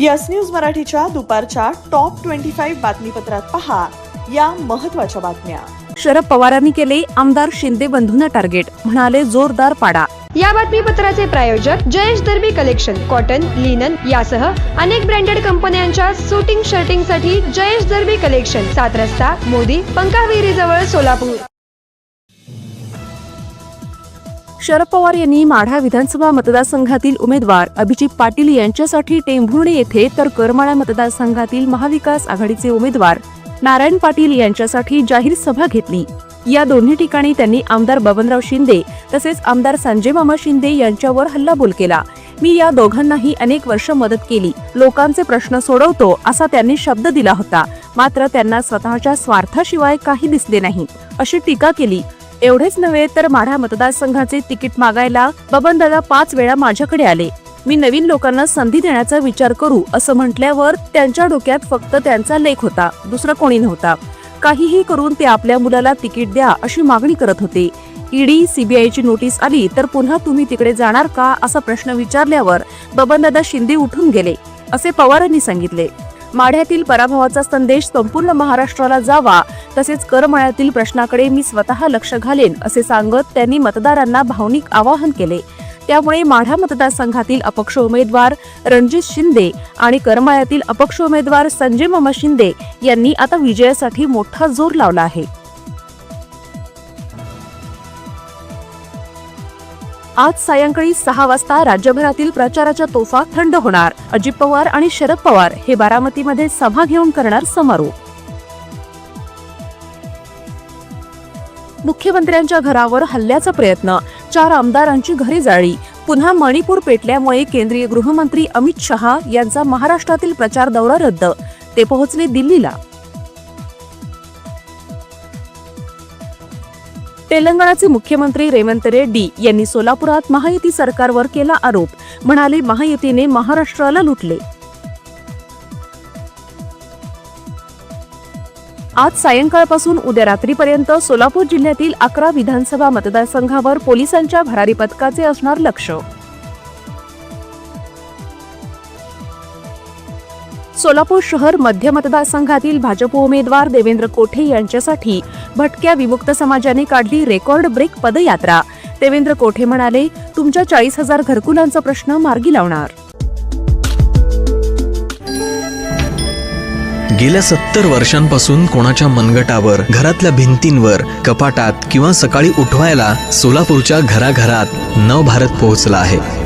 Yes news मराठीच्या दुपारच्या top twenty five बातमीपत्रात पहा या महत्त्वाच्या बातम्या. शरद पवारांनी केले आमदार शिंदे बंधूंना टार्गेट म्हणाले जोरदार पाडा. या बातमीपत्राचे प्रायोजक Jayesh Darbi collection cotton linen यासह अनेक ब्रँडेड कंपन्यांच्या सुटिंग शर्टिंगसाठी जयेश दर्बी कलेक्शन सात रस्ता मोदी पंकाविरी जवळ सोलापूर. शरद पवार यांनी माढा विधानसभा मतदारसंघातील उमेदवार अभिजित पाटील यांच्यासाठी टेंभुर्णी येथे तर करमाळा मतदारसंघातील महाविकास आघाडीचे उमेदवार नारायण पाटील यांच्यासाठी जाहीर सभा घेतली. या दोन्ही ठिकाणी त्यांनी आमदार बबनराव शिंदे तसेच आमदार संजय मामा शिंदे यांच्यावर हल्लाबोल केला. मी या दोघांनाही अनेक वर्ष मदत केली. लोकांचे प्रश्न सोडवतो असा त्यांनी शब्द दिला होता. मात्र त्यांना स्वतःच्या स्वार्थाशिवाय काही दिसले नाही. अशी टीका केली. एवढेच नव्हे तर माढा मतदारसंघाचे तिकीट मागायला बबनदादा पाच वेळा माझ्याकडे आले. मी नवीन लोकांना संधी देण्याचा विचार करू असं म्हटल्यावर त्यांच्या डोक्यात फक्त त्यांचा लेख होता दुसरा कोणी नव्हता. काहीही करून ते आपल्या मुलाला तिकीट द्या अशी मागणी करत होते. ईडी सीबीआयची नोटीस आली तर पुन्हा तुम्ही तिकडे जाणार का असा प्रश्न विचारल्यावर बबनदादा शिंदे उठून गेले असे पवारांनी सांगितले. माढ्यातील पराभवाचा संदेश संपूर्ण महाराष्ट्राला जावा तसेच करमळ्यातील प्रश्नाकडे मी स्वतः लक्ष घालेन असे सांगत त्यांनी मतदारांना भावनिक आवाहन केले. त्यामुळे माढा मतदारसंघातील अपक्ष उमेदवार रणजित शिंदे आणि करमाळ्यातील अपक्ष उमेदवार संजय मामा शिंदे यांनी आता विजयासाठी मोठा जोर लावला आहे. आज सायंकाळी सहा वाजता राज्यभरातील प्रचाराच्या तोफा थंड होणार. अजित पवार आणि शरद पवार हे बारामतीमध्ये सभा घेऊन करणार समारोप. मुख्यमंत्र्यांच्या घरावर हल्ल्याचा प्रयत्न. चार आमदारांची घरे जाळी. पुन्हा मणिपूर पेटल्यामुळे केंद्रीय गृहमंत्री अमित शहा यांचा महाराष्ट्रातील प्रचार दौरा रद्द. ते पोहोचले दिल्लीला. तेलंगणाचे मुख्यमंत्री रेवंत रेड्डी यांनी सोलापुरात महायुती सरकारवर केला आरोप. म्हणाले महायुतीने महाराष्ट्राला लुटले. आज सायंकाळपासून उद्या रात्रीपर्यंत सोलापूर जिल्ह्यातील अकरा विधानसभा मतदारसंघावर पोलिसांच्या भरारी पथकाचे असणार लक्ष. सोलापूर शहर मध्य मतदारसंघातील भाजप उमेदवार देवेंद्र कोठे यांच्यासाठी भटक्या विमुक्त समाजाने काढली रेकॉर्ड ब्रेक पदयात्रा. देवेंद्र कोठे म्हणाले तुमच्या चाळीस हजार घरकुलांचा प्रश्न मार्गी लावणार. गेल्या सत्तर वर्षांपासून कोणाच्या मनगटावर घरातल्या भिंतींवर कपाटात किंवा सकाळी उठवायला सोलापूरच्या घराघरात नवभारत पोहोचला आहे.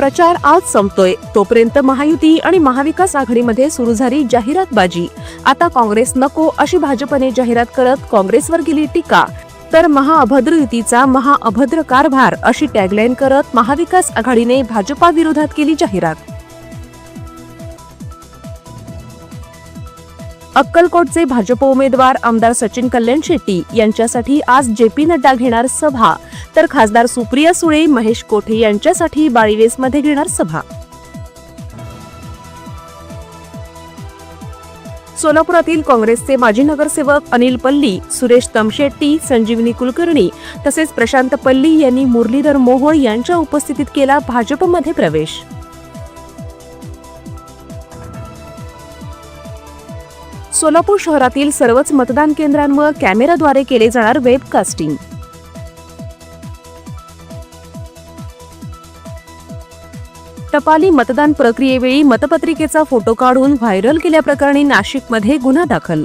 प्रचार आज संपतोय. तोपर्यंत महायुती आणि महाविकास आघाडीमध्ये सुरू झाली जाहिरातबाजी. आता काँग्रेस नको अशी भाजपने जाहिरात करत काँग्रेसवर केली टीका. तर महाअभद्र युतीचा महाअभद्र कारभार अशी टॅगलाईन करत महाविकास आघाडीने भाजपा विरोधात केली जाहिरात. अक्कलकोटचे भाजप उमेदवार आमदार सचिन कल्याण शेट्टी यांच्यासाठी आज जे पी नड्डा घेणार सभा. तर खासदार सुप्रिया सुळे महेश कोठे यांच्यासाठी बाळीवेसमध्ये घेणार सभा. सोलापुरातील काँग्रेसचे माजी नगरसेवक अनिल पल्ली सुरेश तमशेट्टी संजीवनी कुलकर्णी तसेच प्रशांत पल्ली यांनी मुरलीधर मोहोळ यांच्या उपस्थितीत केला भाजपमध्ये प्रवेश. सोलापूर शहरातील सर्वच मतदान केंद्रांवर कॅमेराद्वारे केले जाणार वेबकास्टिंग टपाली मतदान प्रक्रियेवेळी मतपत्रिकेचा फोटो काढून व्हायरल केल्याप्रकरणी नाशिकमध्ये गुन्हा दाखल.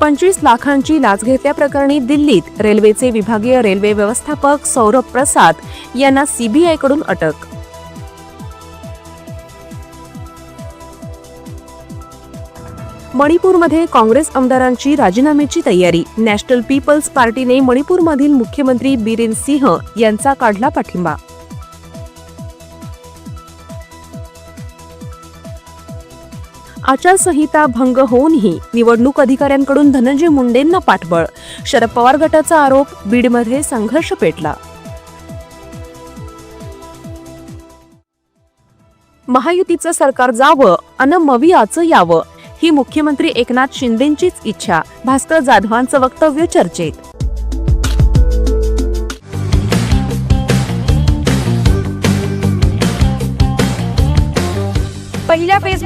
पंचवीस लाखांची लाच घेतल्याप्रकरणी दिल्लीत रेल्वेचे विभागीय रेल्वे व्यवस्थापक सौरभ प्रसाद यांना सीबीआयकडून अटक. मणिपूरमध्ये काँग्रेस आमदारांची राजीनाम्याची तयारी. नॅशनल पीपल्स पार्टीने मणिपूरमधील मुख्यमंत्री बिरेन सिंह यांचा काढला पाठिंबा. आचारसंहिता भंग होऊनही निवडणूक अधिकाऱ्यांकडून धनंजय मुंडेंना पाठबळ. शरद पवार गटाचा आरोप बीडमध्ये संघर्ष पेटला. महायुतीचं सरकार जावं अन मवियाचं यावं ही मुख्यमंत्री एकनाथ शिंदेंचीच इच्छा. भास्कर जाधवांचं वक्तव्य चर्चेत.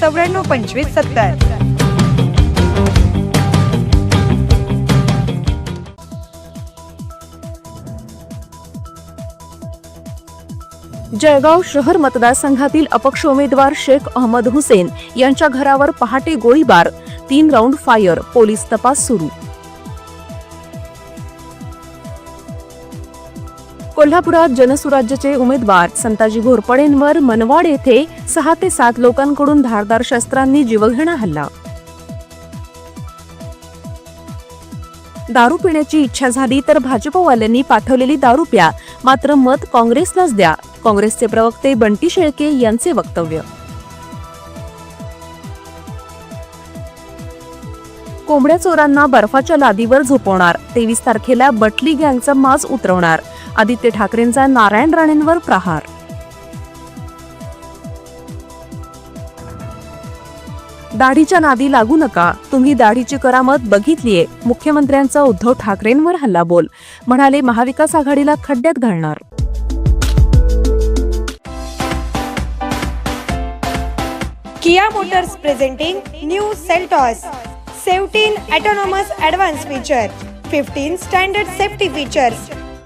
चौऱ्याण्णव पंचवीस सत्तर. जळगाव शहर मतदारसंघातील अपक्ष उमेदवार शेख अहमद हुसेन यांच्या घरावर पहाटे गोळीबार तीन राऊंड फायर पोलीस तपास सुरू. कोल्हापुरात जनसुराज्याचे उमेदवार संताजी घोरपडेंवर मनवाड येथे सहा ते सात लोकांकडून धारदार शस्त्रांनी जीवघेणा हल्ला. दारू पिण्याची इच्छा झाली तर भाजपवाल्यांनी पाठवलेली दारू प्या मात्र मत काँग्रेसलाच द्या. काँग्रेसचे प्रवक्ते बंटी शेळके यांचे वक्तव्य. कोंबड्या चोरांना बर्फाच्या लादीवर झोपवणार. तेवीस तारखेला बटली गँगचा माज उतरवणार. आदित्य ठाकरेंचा नारायण राणेंवर प्रहार. दाढीच्या नादी लागू नका. तुम्ही दाढीची करामत बघितलीये. मुख्यमंत्र्यांचा उद्धव ठाकरेंवर हल्ला बोल म्हणाले महाविकास आघाडीला खड्ड्यात घालणार. Kia Motors presenting new Seltos. 17 autonomous advanced feature. 15 standard safety features.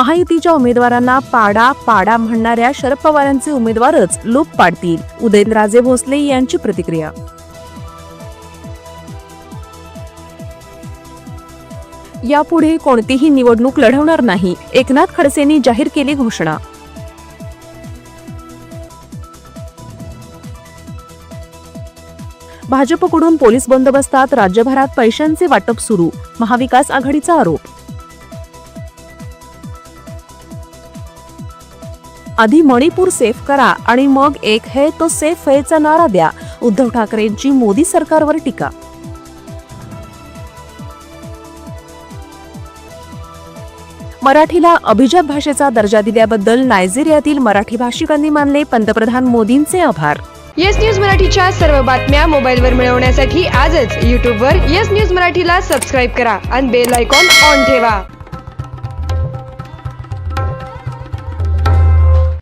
महायुतीच्या उमेदवारांना पाडा पाडा म्हणणाऱ्या शरद पवारांचे उमेदवारच लोप पाडतील. उदयनराजे भोसले यांची प्रतिक्रिया. यापुढे कोणतीही निवडणूक लढवणार नाही. एकनाथ खडसेंनी जाहीर केली घोषणा. भाजपकडून पोलीस बंदोबस्तात राज्यभरात पैशांचे वाटप सुरू. महाविकास आघाडीचा आरोप. आधी मणिपूर सेफ करा आणि मग एक है तो सेफ हैचा नारा द्या. उद्धव ठाकरेंची मोदी सरकारवर टीका. मराठीला अभिजात भाषेचा दर्जा दिल्याबद्दल नायजेरियातील मराठी भाषिकांनी मानले पंतप्रधान मोदींचे आभार. येस न्यूज मराठीच्या सर्व बातम्या मोबाईलवर मिळवण्यासाठी आजच यूट्यूबवर येस न्यूज मराठीला सबस्क्राईब करा आणि बेल आयकॉन ऑन ठेवा.